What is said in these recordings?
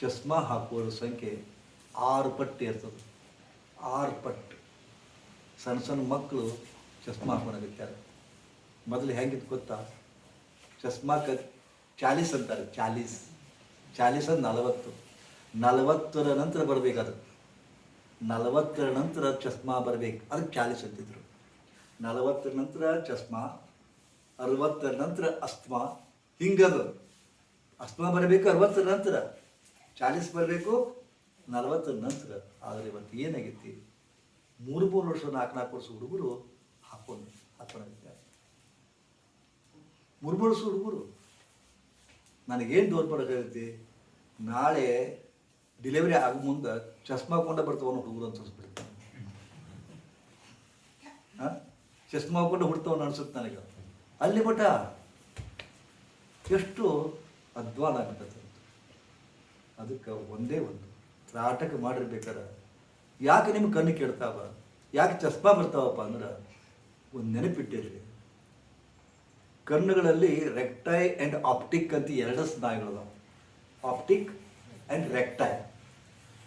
ಚಸ್ಮಾ ಹಾಕುವವರ ಸಂಖ್ಯೆ ಆರು ಪಟ್ಟು ಇರ್ತದೆ. ಆರು ಪಟ್ಟು. ಸಣ್ಣ ಸಣ್ಣ ಮಕ್ಕಳು ಚಸ್ಮಾ ಹಾಕೊಂಡಾಗಿರ್ತಾರೆ ಮೊದಲು ಹೆಂಗಿತ್ತು ಗೊತ್ತಾ? ಚಸ್ಮಾಕ ಚಾಲೀಸ್ ಅಂತಾರೆ, ಚಾಲೀಸ್. ಚಾಲೀಸ್ ಅಂದ್ರೆ ನಲವತ್ತು. ನಲವತ್ತರ ನಂತರ ಬರಬೇಕದು. ನಲವತ್ತರ ನಂತರ ಚಸ್ಮಾ ಬರಬೇಕು. ಅದಕ್ಕೆ ಚಾಲೀಸ್ ಅಂತಿದ್ರು. ನಲವತ್ತರ ನಂತರ ಚಸ್ಮಾ, ಅರವತ್ತರ ನಂತರ ಅಸ್ಮಾ ಹಿಂಗದು. ಅಸ್ಮಾ ಬರಬೇಕು ಅರವತ್ತರ ನಂತರ. ಚಾಲೀಸ್ ಬರಬೇಕು ನಲವತ್ತರ ನಂತರ. ಆದರೆ ಇವತ್ತು ಏನಾಗೈತಿ? ಮೂರು ಮೂರು ವರ್ಷ ನಾಲ್ಕು ನಾಲ್ಕು ವರ್ಷ ಹುಡುಗರು ಹಾಕೊಂಡು ಹಾಕೊಂಡಿದ್ದಾರೆ ಮೂರು ಮೂರು ವರ್ಷ ಹುಡುಗರು. ನನಗೇನು ತೋರ್ಪಡಕೈತಿ ನಾಳೆ ಡೆಲಿವರಿ ಆಗೋ ಮುಂದೆ ಚಸ್ಮಾ ಕೊಂಡ ಬರ್ತಾವ ಹುಡುಗರು ಅಂತ ಅನ್ಸ್ಬಿಡ್ತಾನೆ ಹಾಂ? ಚಸ್ಮಾ ಹಾಕೊಂಡು ಹುಡ್ತಾವನ್ನ ಅನ್ಸುತ್ತೆ ನನಗೆ. ಅಲ್ಲಿ ಮಠ. ಎಷ್ಟು ಅಧ್ವಾನ ಆಗ್ಬಿಟ್ಟದ ಅದಕ್ಕೆ ಒಂದೇ ಒಂದು. ತ್ರಾಟಕ ಮಾಡಿರ್ಬೇಕಾರೆ ಯಾಕೆ ನಿಮ್ಮ ಕಣ್ಣು ಕೆಡ್ತಾವ? ಯಾಕೆ ಚಸ್ಮಾ ಬರ್ತಾವಪ್ಪ ಅಂದ್ರೆ ಒಂದು ನೆನಪಿಟ್ಟಿರ್ರಿ ಕಣ್ಣುಗಳಲ್ಲಿ ರೆಕ್ಟೈ ಆ್ಯಂಡ್ ಆಪ್ಟಿಕ್ ಅಂತ ಎರಡು ಸ್ನಾಯುಗಳು ಆಪ್ಟಿಕ್ ಆ್ಯಂಡ್ ರೆಕ್ಟೈ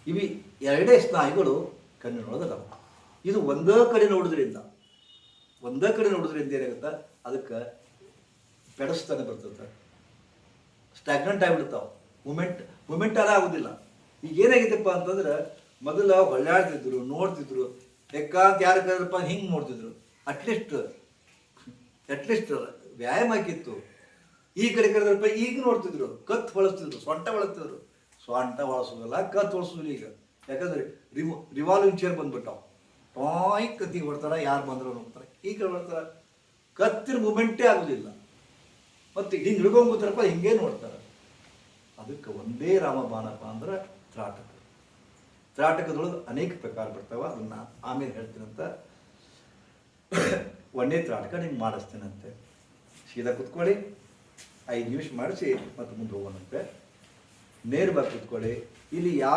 ಇವಿ ಎರಡೇ ಸ್ನಾಯುಗಳು ಕಣ್ಣಿನೊಳಗದಾವ. ಇದು ಒಂದೇ ಕಡೆ ನೋಡೋದ್ರಿಂದ, ಒಂದೇ ಕಡೆ ನೋಡೋದ್ರಿಂದ ಏನಾಗುತ್ತೆ? ಅದಕ್ಕೆ ಪೆಡಸ್ತಾನೆ ಬರ್ತದೆ. ಸ್ಟ್ಯಾಗ್ನೆಂಟ್ ಆಗಿಬಿಡ್ತಾವೆ. ಮೂಮೆಂಟ್ ಮೂಮೆಂಟ್ ಅದ ಆಗೋದಿಲ್ಲ. ಈಗ ಏನಾಗಿದ್ದಪ್ಪ ಅಂತಂದ್ರೆ ಮೊದಲ ಹೊಳ್ಳಾಡ್ತಿದ್ರು ನೋಡ್ತಿದ್ರು ಎಕ್ಕಾಂತ ಯಾರು ಕರೆದ್ರಪ್ಪ ಹಿಂಗೆ ನೋಡ್ತಿದ್ರು. ಅಟ್ಲೀಸ್ಟ್ ಅಟ್ಲೀಸ್ಟ್ ವ್ಯಾಯಾಮ ಆಗಿತ್ತು. ಈ ಕಡೆ ಕರೆದ್ರಪ್ಪ ಈಗ ನೋಡ್ತಿದ್ರು, ಕತ್ತು ಬಳಸ್ತಿದ್ರು ಸೊಂಟ ಬಳಸ್ತಿದ್ರು ಸೊಂಟ ಬಳಸೋದಿಲ್ಲ ಕತ್ತು ಬಳಸೋದಿಲ್ಲ ಈಗ. ಯಾಕಂದ್ರೆ ರಿಮೋ ರಿವಾಲ್ವಿಂಗ್ ಚೇರ್ ಬಂದ್ಬಿಟ್ಟಾವ. ಟಾಯ್ ಕತ್ತಿಗೆ ಹೊಡ್ತಾರ, ಯಾರು ಬಂದ್ರು ನೋಡ್ತಾರೆ ಈ ಕಡೆ ಬರ್ತಾರ ಕತ್ತಿನ ಮೂಮೆಂಟೇ ಆಗೋದಿಲ್ಲ. ಮತ್ತೆ ಹಿಂಗೆ ಹಿಡ್ಕೊಂಡ್ಬಿಡ್ತಾರಪ್ಪ ಹಿಂಗೆ ನೋಡ್ತಾರೆ. ಅದಕ್ಕೆ ಒಂದೇ ರಾಮಬಾಣಪ್ಪ ಅಂದ್ರೆ ತ್ರಾಟಕ. ತ್ರಾಟಕದೊಳಗೆ ಅನೇಕ ಪ್ರಕಾರ ಬರ್ತಾವ, ಅದನ್ನ ಆಮೇಲೆ ಹೇಳ್ತೀನಂತ. ಒಂದೇ ತ್ರಾಟಕ ನಿಮ್ಗೆ ಮಾಡಿಸ್ತೀನಂತೆ. ಸೀದಾ ಕುತ್ಕೊಳ್ಳಿ, ಐದು ನಿಮಿಷ ಮಾಡಿಸಿ ಮತ್ತೆ ಮುಂದೆ ಹೋಗೋಣಂತೆ. ನೇರವಾಗಿ ಕುತ್ಕೊಳ್ಳಿ, ಇಲ್ಲಿ ಯಾವ